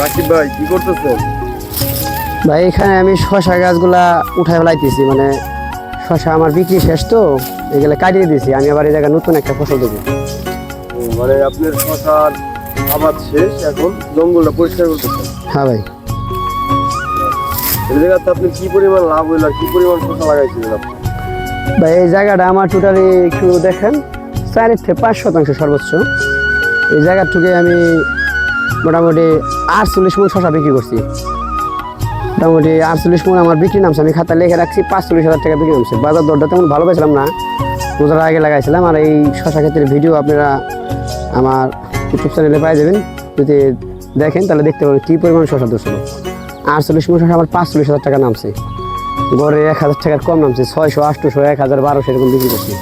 রাকিব ভাই কি করতেছেন ভাই এখানে আমি শশা গাছগুলা উঠায় ফেলাইতেছি মানে শশা আমার বিক্রি শেষ তো এগুলো কাটিয়ে দিয়েছি আমি আবার এই জায়গায় নতুন একটা ফসল দেবো। মানে আপনার শশার আবাদ শেষ এখন জঙ্গলটা পরিষ্কার করতেছেন? হ্যাঁ ভাই। এই জায়গাতে আপনি কি পরিমাণ লাভ হইল আর কি পরিমাণ শশা লাগাইছিলেন আপনি? ভাই এই জায়গাটা আমার টোটালি একটু দেখেন চার থেকে পাঁচ শতাংশ সর্বোচ্চ। এই জায়গাটুকে আমি মোটামুটি আটচল্লিশ মন শশা বিক্রি করছি। মোটামুটি আটচল্লিশ মন আমার বিক্রি নামছে, আমি খাতা লিখে রাখছি, পাঁচচল্লিশ হাজার টাকা বিক্রি নামছে। বাজার দরটা তেমন ভালো পেয়েছিলাম না, রোজার আগে লাগাইছিলাম। আর এই শশা ক্ষেত্রে ভিডিও আপনারা আমার ইউটিউব চ্যানেলে পাই যাবেন। যদি দেখেন, তাহলে দেখতে পাবেন কী পরিমাণ শশা ধরছিল। আটচল্লিশ মন শশা আমার পাঁচচল্লিশ হাজার টাকা নামছে। গড়ে এক হাজার টাকার কম নামছে, ছয়শো আটশোশো এক হাজার, বারোশো এরকম বিক্রি করছি।